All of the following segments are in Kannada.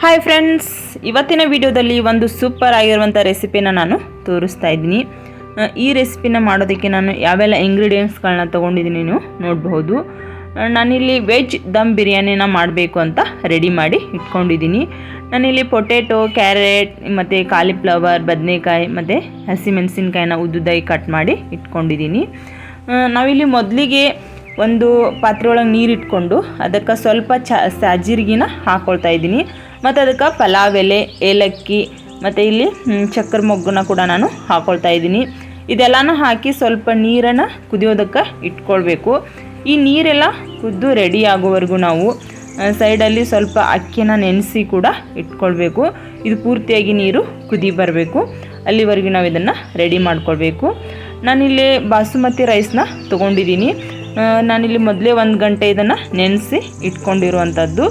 ಹಾಯ್ ಫ್ರೆಂಡ್ಸ್ ಇವತ್ತಿನ ವಿಡಿಯೋದಲ್ಲಿ ಒಂದು ಸೂಪರ್ ಆಗಿರುವಂಥ ರೆಸಿಪಿನ ನಾನು ತೋರಿಸ್ತಾ ಇದ್ದೀನಿ. ಈ ರೆಸಿಪಿನ ಮಾಡೋದಕ್ಕೆ ನಾನು ಯಾವೆಲ್ಲ ಇಂಗ್ರೀಡಿಯೆಂಟ್ಸ್ಗಳನ್ನ ತೊಗೊಂಡಿದ್ದೀನಿ ನೀವು ನೋಡಬಹುದು. ನಾನಿಲ್ಲಿ ವೆಜ್ ದಮ್ ಬಿರಿಯಾನಿನ ಮಾಡಬೇಕು ಅಂತ ರೆಡಿ ಮಾಡಿ ಇಟ್ಕೊಂಡಿದ್ದೀನಿ. ನಾನಿಲ್ಲಿ ಪೊಟೆಟೊ ಕ್ಯಾರೆಟ್ ಮತ್ತು ಕಾಲಿಫ್ಲವರ್ ಬದನೆಕಾಯಿ, ಮತ್ತು ಹಸಿಮೆಣಸಿನ್ಕಾಯಿನ ಉದ್ದುದಾಗಿ ಕಟ್ ಮಾಡಿ ಇಟ್ಕೊಂಡಿದ್ದೀನಿ. ನಾವಿಲ್ಲಿ ಮೊದಲಿಗೆ ಒಂದು ಪಾತ್ರೆ ಒಳಗೆ ನೀರು ಇಟ್ಕೊಂಡು ಅದಕ್ಕೆ ಸ್ವಲ್ಪ ಚ ಸಾಜೀರಿಗಿನ ಹಾಕ್ಕೊಳ್ತಾ ಇದ್ದೀನಿ. ಮತ್ತು ಅದಕ್ಕೆ ಪಲಾವ್ ಎಲೆ, ಏಲಕ್ಕಿ, ಮತ್ತು ಇಲ್ಲಿ ಚಕ್ಕರ ಮೊಗ್ಗನ್ನ ಕೂಡ ನಾನು ಹಾಕ್ಕೊಳ್ತಾ ಇದ್ದೀನಿ. ಇದೆಲ್ಲನೂ ಹಾಕಿ ಸ್ವಲ್ಪ ನೀರನ್ನು ಕುದಿಯೋದಕ್ಕೆ ಇಟ್ಕೊಳ್ಬೇಕು. ಈ ನೀರೆಲ್ಲ ಕುದ್ದು ರೆಡಿ ಆಗೋವರೆಗೂ ನಾವು ಸೈಡಲ್ಲಿ ಸ್ವಲ್ಪ ಅಕ್ಕಿನ ನೆನೆಸಿ ಕೂಡ ಇಟ್ಕೊಳ್ಬೇಕು. ಇದು ಪೂರ್ತಿಯಾಗಿ ನೀರು ಕುದಿ ಬರಬೇಕು. ಅಲ್ಲಿವರೆಗೂ ನಾವು ಇದನ್ನು ರೆಡಿ ಮಾಡ್ಕೊಳ್ಬೇಕು. ನಾನಿಲ್ಲಿ ಬಾಸುಮತಿ ರೈಸ್ನ ತೊಗೊಂಡಿದ್ದೀನಿ. ನಾನಿಲ್ಲಿ ಮೊದಲೇ ಒಂದು ಗಂಟೆ ಇದನ್ನು ನೆನೆಸಿ ಇಟ್ಕೊಂಡಿರುವಂಥದ್ದು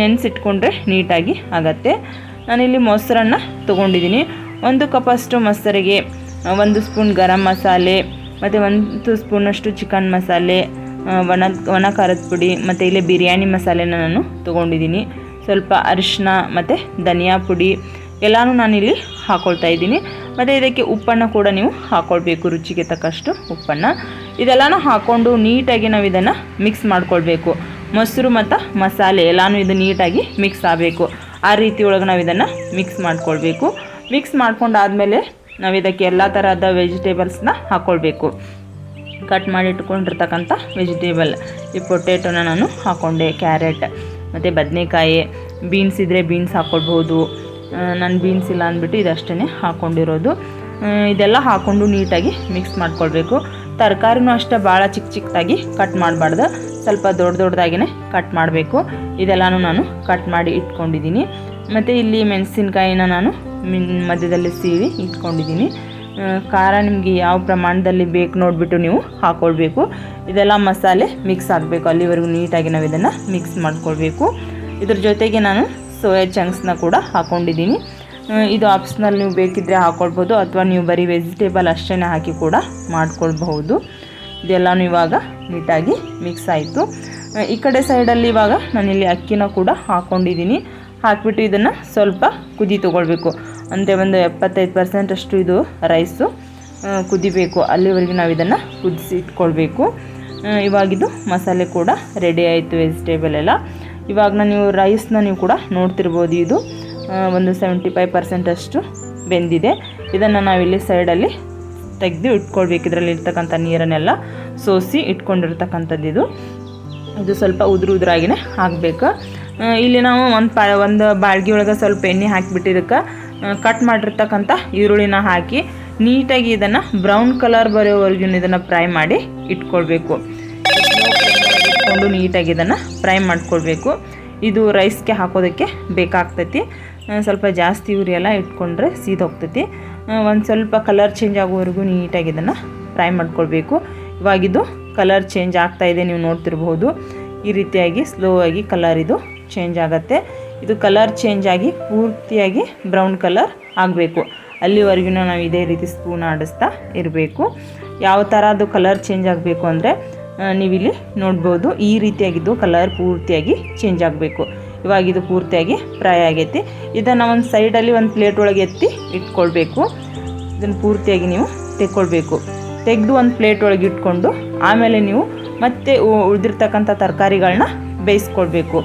ನೆನೆಸಿಟ್ಕೊಂಡ್ರೆ ನೀಟಾಗಿ ಆಗತ್ತೆ. ನಾನಿಲ್ಲಿ ಮೊಸರನ್ನು ತೊಗೊಂಡಿದ್ದೀನಿ. ಒಂದು ಕಪ್ಪಷ್ಟು ಮೊಸರಿಗೆ ಒಂದು ಸ್ಪೂನ್ ಗರಂ ಮಸಾಲೆ, ಮತ್ತು ಒಂದು ಸ್ಪೂನಷ್ಟು ಚಿಕನ್ ಮಸಾಲೆ ಒಣ ಒಣ ಖಾರದ ಪುಡಿ, ಮತ್ತು ಇಲ್ಲಿ ಬಿರಿಯಾನಿ ಮಸಾಲೆನ ನಾನು ತೊಗೊಂಡಿದ್ದೀನಿ. ಸ್ವಲ್ಪ ಅರಿಶಿನ ಮತ್ತು ಧನಿಯಾ ಪುಡಿ ಎಲ್ಲನೂ ನಾನಿಲ್ಲಿ ಹಾಕ್ಕೊಳ್ತಾ ಇದ್ದೀನಿ. ಮತ್ತು ಇದಕ್ಕೆ ಉಪ್ಪನ್ನು ಕೂಡ ನೀವು ಹಾಕ್ಕೊಳ್ಬೇಕು ರುಚಿಗೆ ತಕ್ಕಷ್ಟು ಉಪ್ಪನ್ನು. ಇದೆಲ್ಲನೂ ಹಾಕ್ಕೊಂಡು ನೀಟಾಗಿ ನಾವು ಇದನ್ನು ಮಿಕ್ಸ್ ಮಾಡ್ಕೊಳ್ಬೇಕು. ಮೊಸರು ಮತ್ತು ಮಸಾಲೆ ಎಲ್ಲಾನು ಇದು ನೀಟಾಗಿ ಮಿಕ್ಸ್ ಆಗಬೇಕು. ಆ ರೀತಿ ಒಳಗೆ ನಾವು ಇದನ್ನು ಮಿಕ್ಸ್ ಮಾಡ್ಕೊಳ್ಬೇಕು. ಮಿಕ್ಸ್ ಮಾಡ್ಕೊಂಡಾದಮೇಲೆ ನಾವು ಇದಕ್ಕೆ ಎಲ್ಲ ಥರದ ವೆಜಿಟೇಬಲ್ಸ್ನ ಹಾಕ್ಕೊಳ್ಬೇಕು ಕಟ್ ಮಾಡಿ ಇಟ್ಕೊಂಡಿರ್ತಕ್ಕಂಥ ವೆಜಿಟೇಬಲ್ ಈ ಪೊಟೇಟೋನ ನಾನು ಹಾಕ್ಕೊಂಡೆ ಕ್ಯಾರೆಟ್ ಮತ್ತು ಬದನೆಕಾಯಿ ಬೀನ್ಸ್ ಇದ್ದರೆ ಬೀನ್ಸ್ ಹಾಕ್ಕೊಳ್ಬೋದು ನಾನು ಬೀನ್ಸ್ ಇಲ್ಲ ಅಂದ್ಬಿಟ್ಟು ಇದಷ್ಟೇ ಹಾಕ್ಕೊಂಡಿರೋದು ಇದೆಲ್ಲ ಹಾಕ್ಕೊಂಡು ನೀಟಾಗಿ ಮಿಕ್ಸ್ ಮಾಡ್ಕೊಳ್ಬೇಕು. ತರಕಾರಿನೂ ಅಷ್ಟೇ ಭಾಳ ಚಿಕ್ಕ ಚಿಕ್ಕದಾಗಿ ಕಟ್ ಮಾಡಬಾರ್ದು. ಸ್ವಲ್ಪ ದೊಡ್ಡ ದೊಡ್ಡದಾಗಿನೇ ಕಟ್ ಮಾಡಬೇಕು. ಇದೆಲ್ಲನೂ ನಾನು ಕಟ್ ಮಾಡಿ ಇಟ್ಕೊಂಡಿದ್ದೀನಿ. ಮತ್ತು ಇಲ್ಲಿ ಮೆಣಸಿನ್ಕಾಯಿನ ನಾನು ಮಿನ್ ಮಧ್ಯದಲ್ಲಿ ಸೀವಿ ಇಟ್ಕೊಂಡಿದ್ದೀನಿ. ಖಾರ ನಿಮಗೆ ಯಾವ ಪ್ರಮಾಣದಲ್ಲಿ ಬೇಕು ನೋಡಿಬಿಟ್ಟು ನೀವು ಹಾಕ್ಕೊಳ್ಬೇಕು ಇದೆಲ್ಲ ಮಸಾಲೆ ಮಿಕ್ಸ್ ಆಗಬೇಕು. ಅಲ್ಲಿವರೆಗೂ ನೀಟಾಗಿ ನಾವು ಇದನ್ನು ಮಿಕ್ಸ್ ಮಾಡ್ಕೊಳ್ಬೇಕು. ಇದ್ರ ಜೊತೆಗೆ ನಾನು ಸೋಯಾ ಚಂಕ್ಸ್ನ ಕೂಡ ಹಾಕ್ಕೊಂಡಿದ್ದೀನಿ ಇದು ಆಪ್ಷನಲ್ ನೀವು ಬೇಕಿದ್ದರೆ ಹಾಕ್ಕೊಳ್ಬೋದು ಅಥವಾ ನೀವು ಬರೀ ವೆಜಿಟೇಬಲ್ ಅಷ್ಟೇ ಹಾಕಿ ಕೂಡ ಮಾಡ್ಕೊಳ್ಬಹುದು. ಇದೆಲ್ಲನೂ ಇವಾಗ ನೀಟಾಗಿ ಮಿಕ್ಸ್ ಆಯಿತು. ಈ ಕಡೆ ಸೈಡಲ್ಲಿ ಇವಾಗ ನಾನಿಲ್ಲಿ ಅಕ್ಕಿನ ಕೂಡ ಹಾಕ್ಕೊಂಡಿದ್ದೀನಿ ಹಾಕ್ಬಿಟ್ಟು ಇದನ್ನು ಸ್ವಲ್ಪ ಕುದಿ ತೊಗೊಳ್ಬೇಕು. ಅಂದರೆ ಒಂದು ಎಪ್ಪತ್ತೈದು ಪರ್ಸೆಂಟಷ್ಟು ಇದು ರೈಸು ಕುದಿಬೇಕು. ಅಲ್ಲಿವರೆಗೆ ನಾವು ಇದನ್ನು ಕುದಿಸಿ ಇಟ್ಕೊಳ್ಬೇಕು. ಇವಾಗಿದು ಮಸಾಲೆ ಕೂಡ ರೆಡಿ ಆಯಿತು ವೆಜಿಟೇಬಲ್ ಎಲ್ಲ. ಇವಾಗ ನೀವು ರೈಸ್ನ ನೀವು ಕೂಡ ನೋಡ್ತಿರ್ಬೋದು ಇದು. ಒಂದು ಸೆವೆಂಟಿ ಫೈವ್ ಪರ್ಸೆಂಟಷ್ಟು ಬೆಂದಿದೆ. ಇದನ್ನು ನಾವಿಲ್ಲಿ ಸೈಡಲ್ಲಿ ತೆಗೆದು ಇಟ್ಕೊಳ್ಬೇಕು. ಇದರಲ್ಲಿ ಇರ್ತಕ್ಕಂಥ ನೀರನ್ನೆಲ್ಲ ಸೋಸಿ ಇಟ್ಕೊಂಡಿರ್ತಕ್ಕಂಥದ್ದು ಇದು. ಇದು ಸ್ವಲ್ಪ ಉದುರು ಉದುರಾಗಿನೇ ಹಾಕಬೇಕು ಇಲ್ಲಿ ನಾವು ಒಂದು ಪ, ಒಂದು ಬಾಳ್ಗಿ ಒಳಗೆ ಸ್ವಲ್ಪ ಎಣ್ಣೆ ಹಾಕಿಬಿಟ್ಟಿದ್ದಕ್ಕೆ ಕಟ್ ಮಾಡಿರ್ತಕ್ಕಂಥ ಈರುಳ್ಳಿನ ಹಾಕಿ ನೀಟಾಗಿ ಇದನ್ನು ಬ್ರೌನ್ ಕಲರ್ ಬರೋವರೆಗೂ ಇದನ್ನು ಫ್ರೈ ಮಾಡಿ ಇಟ್ಕೊಳ್ಬೇಕು. ಇಟ್ಕೊಂಡು ನೀಟಾಗಿ ಇದನ್ನು ಫ್ರೈ ಮಾಡ್ಕೊಳ್ಬೇಕು. ಇದು ರೈಸ್ಗೆ ಹಾಕೋದಕ್ಕೆ ಬೇಕಾಗ್ತೈತಿ. ಸ್ವಲ್ಪ ಜಾಸ್ತಿ ಉರಿ ಎಲ್ಲ ಇಟ್ಕೊಂಡ್ರೆ ಸೀದೋಗ್ತೈತಿ. ಒಂದು ಸ್ವಲ್ಪ ಕಲರ್ ಚೇಂಜ್ ಆಗೋವರೆಗೂ ನೀಟಾಗಿ ಇದನ್ನು ಫ್ರೈ ಮಾಡ್ಕೊಳ್ಬೇಕು. ಇವಾಗಿದು ಕಲರ್ ಚೇಂಜ್ ಆಗ್ತಾ ಇದೆ, ನೀವು ನೋಡ್ತಿರ್ಬೋದು ಈ ರೀತಿಯಾಗಿ ಸ್ಲೋ ಆಗಿ ಕಲರ್ ಇದು ಚೇಂಜ್ ಆಗುತ್ತೆ. ಇದು ಕಲರ್ ಚೇಂಜ್ ಆಗಿ ಪೂರ್ತಿಯಾಗಿ ಬ್ರೌನ್ ಕಲರ್ ಆಗಬೇಕು. ಅಲ್ಲಿವರೆಗೂ ನಾವು ಇದೇ ರೀತಿ ಸ್ಪೂನ್ ಆಡಿಸ್ತಾ ಇರಬೇಕು. ಯಾವ ಥರ ಅದು ಕಲರ್ ಚೇಂಜ್ ಆಗಬೇಕು ಅಂದರೆ ನೀವಿಲ್ಲಿ ನೋಡ್ಬೋದು ಈ ರೀತಿಯಾಗಿದ್ದು ಕಲರ್ ಪೂರ್ತಿಯಾಗಿ ಚೇಂಜ್ ಆಗಬೇಕು. ಇವಾಗ ಇದು ಪೂರ್ತಿಯಾಗಿ ಫ್ರೈ ಆಗೈತಿ. ಇದನ್ನು ಒಂದು ಸೈಡಲ್ಲಿ ಒಂದು ಪ್ಲೇಟ್ ಒಳಗೆ ಎತ್ತಿ ಇಟ್ಕೊಳ್ಬೇಕು. ಇದನ್ನು ಪೂರ್ತಿಯಾಗಿ ನೀವು ತೆಕ್ಕೊಳ್ಬೇಕು. ತೆಗೆದು ಒಂದು ಪ್ಲೇಟ್ ಒಳಗೆ ಇಟ್ಕೊಂಡು ಆಮೇಲೆ ನೀವು ಮತ್ತೆ ಉಳಿದಿರ್ತಕ್ಕಂಥ ತರಕಾರಿಗಳನ್ನ ಬೇಯಿಸ್ಕೊಳ್ಬೇಕು.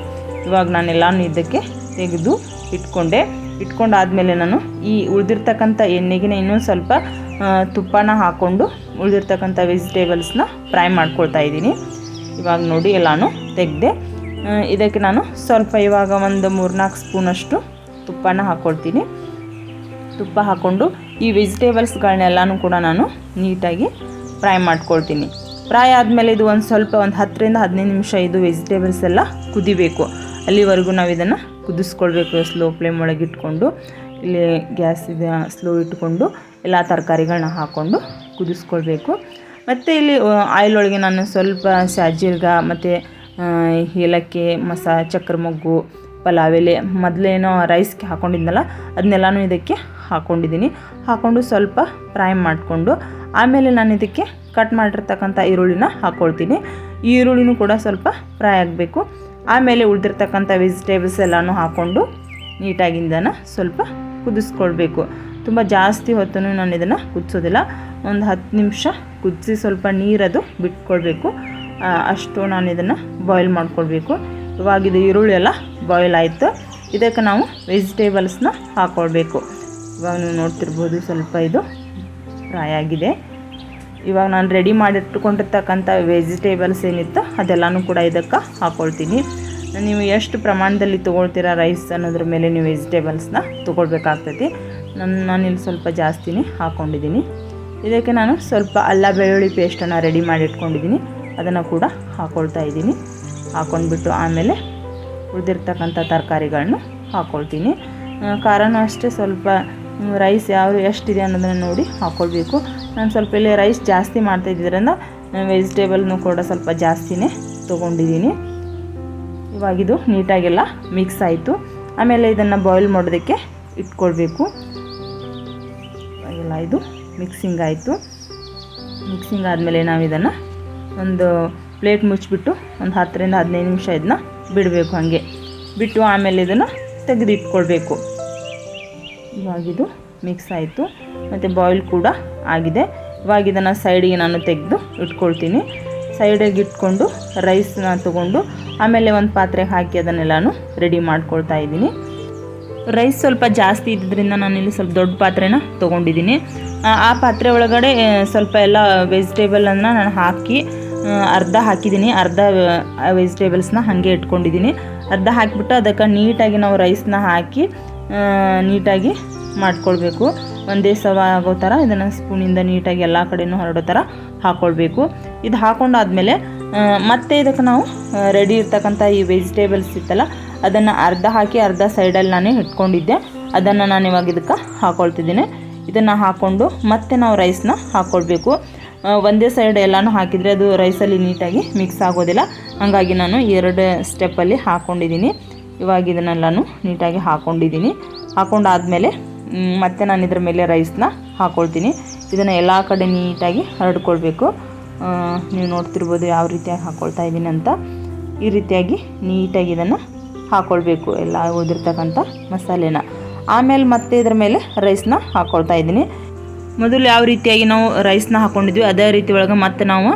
ಇವಾಗ ನಾನೆಲ್ಲಾನು ಇದಕ್ಕೆ ತೆಗೆದು ಇಟ್ಕೊಂಡೆ. ಇಟ್ಕೊಂಡಾದಮೇಲೆ ನಾನು ಈ ಉಳಿದಿರ್ತಕ್ಕಂಥ ಎಣ್ಣೆಗಿನ ಇನ್ನೊಂದು ಸ್ವಲ್ಪ ತುಪ್ಪನ ಹಾಕ್ಕೊಂಡು ಉಳಿದಿರ್ತಕ್ಕಂಥ ವೆಜಿಟೇಬಲ್ಸ್ನ ಫ್ರೈ ಮಾಡ್ಕೊಳ್ತಾ ಇದ್ದೀನಿ. ಇವಾಗ ನೋಡಿ ಎಲ್ಲಾನು ತೆಗೆದೆ ಇದಕ್ಕೆ ನಾನು ಸ್ವಲ್ಪ ಇವಾಗ ಒಂದು ಮೂರ್ನಾಲ್ಕು ಸ್ಪೂನಷ್ಟು ತುಪ್ಪನ ಹಾಕ್ಕೊಳ್ತೀನಿ ತುಪ್ಪ ಹಾಕ್ಕೊಂಡು ಈ ವೆಜಿಟೇಬಲ್ಸ್ಗಳನ್ನೆಲ್ಲನೂ ಕೂಡ ನಾನು ನೀಟಾಗಿ ಫ್ರೈ ಮಾಡ್ಕೊಳ್ತೀನಿ. ಫ್ರೈ ಆದಮೇಲೆ ಇದು ಒಂದು ಸ್ವಲ್ಪ ಒಂದು ಹತ್ತರಿಂದ ಹದಿನೈದು ನಿಮಿಷ ಇದು ವೆಜಿಟೇಬಲ್ಸ್ ಎಲ್ಲ ಕುದಿಬೇಕು. ಅಲ್ಲಿವರೆಗೂ ನಾವು ಇದನ್ನು ಕುದಿಸ್ಕೊಳ್ಬೇಕು ಸ್ಲೋ ಫ್ಲೇಮ್ ಒಳಗೆ ಇಟ್ಕೊಂಡು, ಇಲ್ಲಿ ಗ್ಯಾಸ್ ಇದೆ, ಸ್ಲೋ ಇಟ್ಕೊಂಡು ಎಲ್ಲ ತರಕಾರಿಗಳನ್ನ ಹಾಕ್ಕೊಂಡು ಕುದಿಸ್ಕೊಳ್ಬೇಕು. ಮತ್ತು ಇಲ್ಲಿ ಆಯಿಲ್ ಒಳಗೆ ನಾನು ಸ್ವಲ್ಪ ಸಾಜೀರ್ಗ ಮತ್ತು ಏಲಕ್ಕಿ, ಮಸಾ ಚಕ್ರ ಮೊಗ್ಗು ಪಲಾವ್ ಎಲೆ, ಮೊದಲೇನೋ ರೈಸ್ಗೆ ಹಾಕ್ಕೊಂಡಿದ್ನಲ್ಲ ಅದನ್ನೆಲ್ಲನೂ ಇದಕ್ಕೆ ಹಾಕ್ಕೊಂಡಿದ್ದೀನಿ ಹಾಕ್ಕೊಂಡು ಸ್ವಲ್ಪ ಫ್ರೈ ಮಾಡಿಕೊಂಡು, ಆಮೇಲೆ ನಾನು ಇದಕ್ಕೆ ಕಟ್ ಮಾಡಿರ್ತಕ್ಕಂಥ ಈರುಳ್ಳಿನ ಹಾಕ್ಕೊಳ್ತೀನಿ ಈರುಳ್ಳಿನೂ ಕೂಡ ಸ್ವಲ್ಪ ಫ್ರೈ ಆಗಬೇಕು. ಆಮೇಲೆ ಉಳಿದಿರ್ತಕ್ಕಂಥ ವೆಜಿಟೇಬಲ್ಸ್ ಎಲ್ಲನೂ ಹಾಕ್ಕೊಂಡು ನೀಟಾಗಿಂದನ ಸ್ವಲ್ಪ ಕುದಿಸ್ಕೊಳ್ಬೇಕು. ತುಂಬ ಜಾಸ್ತಿ ಹೊತ್ತು ನಾನು ಇದನ್ನು ಕುದಿಸೋದಿಲ್ಲ. ಒಂದು ಹತ್ತು ನಿಮಿಷ ಕುದಿಸಿ ಸ್ವಲ್ಪ ನೀರದು ಬಿಟ್ಕೊಳ್ಬೇಕು. ಅಷ್ಟು ನಾನು ಇದನ್ನು ಬಾಯ್ಲ್ ಮಾಡ್ಕೊಳ್ಬೇಕು. ಇವಾಗ ಇದು ಈರುಳ್ಳಿ ಎಲ್ಲ ಬಾಯ್ಲ್ ಆಯಿತು. ಇದಕ್ಕೆ ನಾವು ವೆಜಿಟೇಬಲ್ಸ್ನ ಹಾಕ್ಕೊಳ್ಬೇಕು ಇವಾಗ ನೀವು ನೋಡ್ತಿರ್ಬೋದು ಸ್ವಲ್ಪ ಇದು ಫ್ರೈ ಆಗಿದೆ. ಇವಾಗ ನಾನು ರೆಡಿ ಮಾಡಿಟ್ಕೊಂಡಿರ್ತಕ್ಕಂಥ ವೆಜಿಟೇಬಲ್ಸ್ ಏನಿತ್ತು ಅದೆಲ್ಲನೂ ಕೂಡ ಇದಕ್ಕೆ ಹಾಕ್ಕೊಳ್ತೀನಿ ನೀವು ಎಷ್ಟು ಪ್ರಮಾಣದಲ್ಲಿ ತೊಗೊಳ್ತೀರಾ ರೈಸ್ ಅನ್ನೋದ್ರ ಮೇಲೆ ನೀವು ವೆಜಿಟೇಬಲ್ಸ್ನ ತೊಗೊಳ್ಬೇಕಾಗ್ತೈತಿ ನಾನು ನಾನಿಲ್ಲಿ ಸ್ವಲ್ಪ ಜಾಸ್ತಿನೇ ಹಾಕ್ಕೊಂಡಿದ್ದೀನಿ ಇದಕ್ಕೆ ನಾನು ಸ್ವಲ್ಪ ಅಲ್ಲ ಬೆಳ್ಳುಳ್ಳಿ ಪೇಸ್ಟನ್ನು ರೆಡಿ ಮಾಡಿ ಇಟ್ಕೊಂಡಿದ್ದೀನಿ. ಅದನ್ನು ಕೂಡ ಹಾಕ್ಕೊಳ್ತಾ ಇದ್ದೀನಿ. ಹಾಕ್ಕೊಂಡ್ಬಿಟ್ಟು ಆಮೇಲೆ ಉಳಿದಿರ್ತಕ್ಕಂಥ ತರಕಾರಿಗಳನ್ನ ಹಾಕ್ಕೊಳ್ತೀನಿ ಖಾರನೂ ಅಷ್ಟೇ ಸ್ವಲ್ಪ ರೈಸ್ ಯಾವ ಎಷ್ಟಿದೆ ಅನ್ನೋದನ್ನು ನೋಡಿ ಹಾಕ್ಕೊಳ್ಬೇಕು ನಾನು ಸ್ವಲ್ಪ ಇಲ್ಲಿ ರೈಸ್ ಜಾಸ್ತಿ ಮಾಡ್ತಾ ಇದ್ದಿದ್ರಿಂದ ವೆಜಿಟೇಬಲ್ನು ಕೂಡ ಸ್ವಲ್ಪ ಜಾಸ್ತಿನೇ ತೊಗೊಂಡಿದ್ದೀನಿ. ಇವಾಗಿದು ನೀಟಾಗೆಲ್ಲ ಮಿಕ್ಸ್ ಆಯಿತು. ಆಮೇಲೆ ಇದನ್ನು ಬಾಯ್ಲ್ ಮಾಡೋದಕ್ಕೆ ಇಟ್ಕೊಳ್ಬೇಕು. ಇವಾಗೆಲ್ಲ ಇದು ಮಿಕ್ಸಿಂಗ್ ಆಯಿತು. ಮಿಕ್ಸಿಂಗ್ ಆದಮೇಲೆ ನಾವು ಇದನ್ನು ಒಂದು ಪ್ಲೇಟ್ ಮುಚ್ಚಿಬಿಟ್ಟು ಒಂದು ಹತ್ತರಿಂದ ಹದಿನೈದು ನಿಮಿಷ ಇದನ್ನ ಬಿಡಬೇಕು ಹಾಗೆ. ಬಿಟ್ಟು ಆಮೇಲೆ ಇದನ್ನು ತೆಗೆದಿಟ್ಕೊಳ್ಬೇಕು. ಇವಾಗ ಇವಾಗಿದು ಮಿಕ್ಸ್ ಆಯಿತು. ಮತ್ತು ಬಾಯ್ಲ್ ಕೂಡ ಆಗಿದೆ. ಇವಾಗ ಇದನ್ನು ಸೈಡಿಗೆ ನಾನು ತೆಗೆದು ಇಟ್ಕೊಳ್ತೀನಿ. ಸೈಡಿಗೆ ಇಟ್ಕೊಂಡು ರೈಸ್ನ ತಗೊಂಡು ಆಮೇಲೆ ಒಂದು ಪಾತ್ರೆಗೆ ಹಾಕಿ ಅದನ್ನೆಲ್ಲನೂ ರೆಡಿ ಮಾಡ್ಕೊಳ್ತಾ ಇದ್ದೀನಿ. ರೈಸ್ ಸ್ವಲ್ಪ ಜಾಸ್ತಿ ಇದ್ದಿದ್ದರಿಂದ ನಾನಿಲ್ಲಿ ಸ್ವಲ್ಪ ದೊಡ್ಡ ಪಾತ್ರೆನ ತೊಗೊಂಡಿದ್ದೀನಿ. ಆ ಪಾತ್ರೆ ಒಳಗಡೆ ಸ್ವಲ್ಪ ಎಲ್ಲ ವೆಜಿಟೇಬಲನ್ನು ನಾನು ಹಾಕಿ ಅರ್ಧ ಹಾಕಿದ್ದೀನಿ, ಅರ್ಧ ವೆಜಿಟೇಬಲ್ಸ್ನ ಹಾಗೆ ಇಟ್ಕೊಂಡಿದ್ದೀನಿ. ಅರ್ಧ ಹಾಕಿಬಿಟ್ಟು ಅದಕ್ಕೆ ನೀಟಾಗಿ ನಾವು ರೈಸ್ನ ಹಾಕಿ ನೀಟಾಗಿ ಮಾಡ್ಕೊಳ್ಬೇಕು. ಒಂದೇ ಸವ ಆಗೋ ಥರ ಇದನ್ನು ಸ್ಪೂನಿಂದ ನೀಟಾಗಿ ಎಲ್ಲ ಕಡೆನೂ ಹರಡೋ ಥರ ಹಾಕ್ಕೊಳ್ಬೇಕು ಇದು ಹಾಕೊಂಡಾದಮೇಲೆ ಮತ್ತೆ ಇದಕ್ಕೆ ನಾವು ರೆಡಿ ಇರ್ತಕ್ಕಂಥ ಈ ವೆಜಿಟೇಬಲ್ಸ್ ಇತ್ತಲ್ಲ, ಅದನ್ನು ಅರ್ಧ ಹಾಕಿ ಅರ್ಧ ಸೈಡಲ್ಲಿ ನಾನೇ ಇಟ್ಕೊಂಡಿದ್ದೆ. ಅದನ್ನು ನಾನು ಇವಾಗ ಇದಕ್ಕೆ ಹಾಕ್ಕೊಳ್ತಿದ್ದೀನಿ ಇದನ್ನು ಹಾಕ್ಕೊಂಡು ಮತ್ತೆ ನಾವು ರೈಸ್ನ ಹಾಕ್ಕೊಳ್ಬೇಕು ಒಂದೇ ಸೈಡ್ ಎಲ್ಲನೂ ಹಾಕಿದರೆ ಅದು ರೈಸಲ್ಲಿ ನೀಟಾಗಿ ಮಿಕ್ಸ್ ಆಗೋದಿಲ್ಲ. ಹಾಗಾಗಿ ನಾನು ಎರಡು ಸ್ಟೆಪ್ಪಲ್ಲಿ ಹಾಕ್ಕೊಂಡಿದ್ದೀನಿ ಇವಾಗ ಇದನ್ನೆಲ್ಲನೂ ನೀಟಾಗಿ ಹಾಕ್ಕೊಂಡಿದ್ದೀನಿ ಹಾಕ್ಕೊಂಡಾದಮೇಲೆ ಮತ್ತೆ ನಾನು ಇದ್ರ ಮೇಲೆ ರೈಸ್ನ ಹಾಕ್ಕೊಳ್ತೀನಿ ಇದನ್ನು ಎಲ್ಲ ಕಡೆ ನೀಟಾಗಿ ಹರಡ್ಕೊಳ್ಬೇಕು. ನೀವು ನೋಡ್ತಿರ್ಬೋದು ಯಾವ ರೀತಿಯಾಗಿ ಹಾಕ್ಕೊಳ್ತಾ ಇದ್ದೀನಿ ಅಂತ. ಈ ರೀತಿಯಾಗಿ ನೀಟಾಗಿ ಇದನ್ನು ಹಾಕ್ಕೊಳ್ಬೇಕು ಎಲ್ಲ ಉದಿರ್ತಕ್ಕಂಥ ಮಸಾಲೆನ. ಆಮೇಲೆ ಮತ್ತೆ ಇದ್ರ ಮೇಲೆ ರೈಸ್ನ ಹಾಕ್ಕೊಳ್ತಾ ಇದ್ದೀನಿ. ಮೊದಲು ಯಾವ ರೀತಿಯಾಗಿ ನಾವು ರೈಸ್ನ ಹಾಕ್ಕೊಂಡಿದ್ವಿ ಅದೇ ರೀತಿ ಒಳಗೆ ಮತ್ತೆ ನಾವು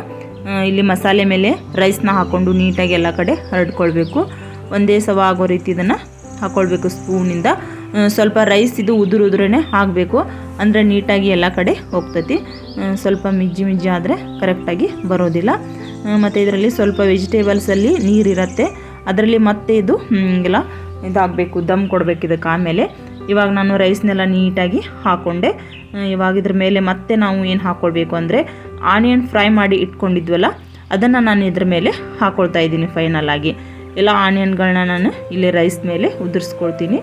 ಇಲ್ಲಿ ಮಸಾಲೆ ಮೇಲೆ ರೈಸ್ನ ಹಾಕ್ಕೊಂಡು ನೀಟಾಗಿ ಎಲ್ಲ ಕಡೆ ಹರಡ್ಕೊಳ್ಬೇಕು. ಒಂದೇ ಸವ ಆಗೋ ರೀತಿ ಇದನ್ನು ಹಾಕ್ಕೊಳ್ಬೇಕು ಸ್ಪೂನಿಂದ. ಸ್ವಲ್ಪ ರೈಸ್ ಇದು ಉದುರು ಉದುರೇ ಆಗಬೇಕು. ಅಂದರೆ ನೀಟಾಗಿ ಎಲ್ಲ ಕಡೆ ಹೋಗ್ತೈತಿ. ಸ್ವಲ್ಪ ಮಿಜ್ಜಿ ಮಿಜ್ಜಿ ಆದರೆ ಕರೆಕ್ಟಾಗಿ ಬರೋದಿಲ್ಲ. ಮತ್ತು ಇದರಲ್ಲಿ ಸ್ವಲ್ಪ ವೆಜಿಟೇಬಲ್ಸಲ್ಲಿ ನೀರಿರುತ್ತೆ ಅದರಲ್ಲಿ ಮತ್ತೆ ಇದು ಎಲ್ಲ ಇದಾಗಬೇಕು, ದಮ್ ಕೊಡಬೇಕು ಇದಕ್ಕೆ ಆಮೇಲೆ. ಇವಾಗ ನಾನು ರೈಸ್ನೆಲ್ಲ ನೀಟಾಗಿ ಹಾಕ್ಕೊಂಡೆ ಇವಾಗ ಇದ್ರ ಮೇಲೆ ಮತ್ತೆ ನಾವು ಏನು ಹಾಕ್ಕೊಳ್ಬೇಕು ಅಂದರೆ ಆನಿಯನ್ ಫ್ರೈ ಮಾಡಿ ಇಟ್ಕೊಂಡಿದ್ವಲ್ಲ, ಅದನ್ನು ನಾನು ಇದ್ರ ಮೇಲೆ ಹಾಕ್ಕೊಳ್ತಾ ಇದ್ದೀನಿ ಫೈನಲ್ ಆಗಿ. ಎಲ್ಲ ಆನಿಯನ್ಗಳನ್ನ ನಾನು ಇಲ್ಲಿ ರೈಸ್ ಮೇಲೆ ಉದುರಿಸ್ಕೊಳ್ತೀನಿ.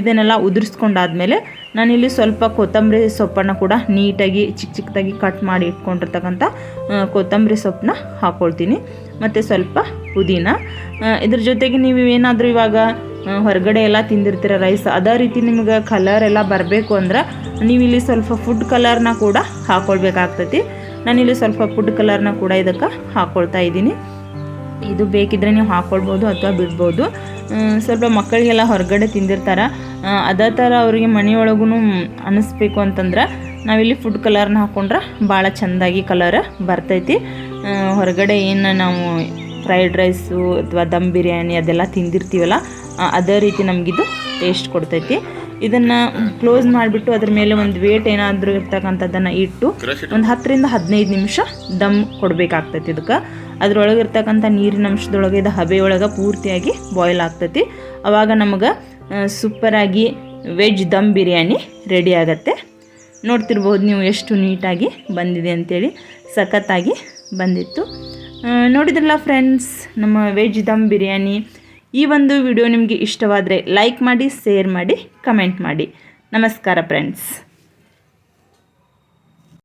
ಇದನ್ನೆಲ್ಲ ಉದುರಿಸ್ಕೊಂಡಾದ್ಮೇಲೆ ನಾನಿಲ್ಲಿ ಸ್ವಲ್ಪ ಕೊತ್ತಂಬರಿ ಸೊಪ್ಪನ್ನು ಕೂಡ ನೀಟಾಗಿ ಚಿಕ್ಕ ಚಿಕ್ಕದಾಗಿ ಕಟ್ ಮಾಡಿ ಇಟ್ಕೊಂಡಿರ್ತಕ್ಕಂಥ ಕೊತ್ತಂಬರಿ ಸೊಪ್ಪನ್ನ ಹಾಕ್ಕೊಳ್ತೀನಿ ಮತ್ತು ಸ್ವಲ್ಪ ಪುದೀನ. ಇದ್ರ ಜೊತೆಗೆ ನೀವು ಏನಾದರೂ ಇವಾಗ ಹೊರಗಡೆ ಎಲ್ಲ ತಿಂದಿರ್ತೀರ ರೈಸ್ ಅದೇ ರೀತಿ ನಿಮ್ಗೆ ಕಲರ್ ಎಲ್ಲ ಬರಬೇಕು ಅಂದ್ರೆ ನೀವು ಇಲ್ಲಿ ಸ್ವಲ್ಪ ಫುಡ್ ಕಲರ್ನ ಕೂಡ ಹಾಕ್ಕೊಳ್ಬೇಕಾಗ್ತೈತಿ ನಾನಿಲ್ಲಿ ಸ್ವಲ್ಪ ಫುಡ್ ಕಲರ್ನ ಕೂಡ ಇದಕ್ಕೆ ಹಾಕ್ಕೊಳ್ತಾ ಇದ್ದೀನಿ. ಇದು ಬೇಕಿದ್ರೆ ನೀವು ಹಾಕ್ಕೊಳ್ಬೋದು ಅಥವಾ ಬಿಡ್ಬೋದು. ಸ್ವಲ್ಪ ಮಕ್ಕಳಿಗೆಲ್ಲ ಹೊರಗಡೆ ತಿಂದಿರ್ತಾರೆ. ಅದೇ ಥರ ಅವರಿಗೆ ಮನೆಯೊಳಗೂ ಅನ್ನಿಸ್ಬೇಕು ಅಂತಂದ್ರೆ ನಾವಿಲ್ಲಿ ಫುಡ್ ಕಲರ್ನ ಹಾಕ್ಕೊಂಡ್ರೆ ಭಾಳ ಚೆಂದಾಗಿ ಕಲರ್ ಬರ್ತೈತಿ. ಹೊರಗಡೆ ಏನು ನಾವು ಫ್ರೈಡ್ ರೈಸು ಅಥವಾ ದಮ್ ಬಿರಿಯಾನಿ ಅದೆಲ್ಲ ತಿಂದಿರ್ತೀವಲ್ಲ ಅದೇ ರೀತಿ ನಮಗಿದು ಟೇಸ್ಟ್ ಕೊಡ್ತೈತಿ. ಇದನ್ನು ಕ್ಲೋಸ್ ಮಾಡಿಬಿಟ್ಟು ಅದ್ರ ಮೇಲೆ ಒಂದು ವೇಟ್ ಏನಾದರೂ ಇರ್ತಕ್ಕಂಥದ್ದನ್ನು ಇಟ್ಟು ಒಂದು ಹತ್ತರಿಂದ ಹದಿನೈದು ನಿಮಿಷ ದಮ್ ಕೊಡಬೇಕಾಗ್ತೈತಿ ಇದಕ್ಕೆ ಅದ್ರೊಳಗೆ ಇರ್ತಕ್ಕಂಥ ನೀರಿನ ಅಂಶದೊಳಗೆ ಇದು ಹಬೆ ಒಳಗೆ ಪೂರ್ತಿಯಾಗಿ ಬಾಯ್ಲ್ ಆಗ್ತೈತಿ. ಅವಾಗ ನಮಗೆ ಸೂಪರಾಗಿ ವೆಜ್ ದಮ್ ಬಿರಿಯಾನಿ ರೆಡಿ ಆಗತ್ತೆ. ನೋಡ್ತಿರ್ಬೋದು ನೀವು ಎಷ್ಟು ನೀಟಾಗಿ ಬಂದಿದೆ ಅಂತೇಳಿ ಸಖತ್ತಾಗಿ ಬಂದಿತ್ತು. ನೋಡಿದ್ರಲ್ಲ ಫ್ರೆಂಡ್ಸ್ ನಮ್ಮ ವೆಜ್ ದಮ್ ಬಿರಿಯಾನಿ ಈ ಒಂದು ವಿಡಿಯೋ ನಿಮಗೆ ಇಷ್ಟವಾದರೆ ಲೈಕ್ ಮಾಡಿ ಶೇರ್ ಮಾಡಿ ಕಮೆಂಟ್ ಮಾಡಿ. ನಮಸ್ಕಾರ ಫ್ರೆಂಡ್ಸ್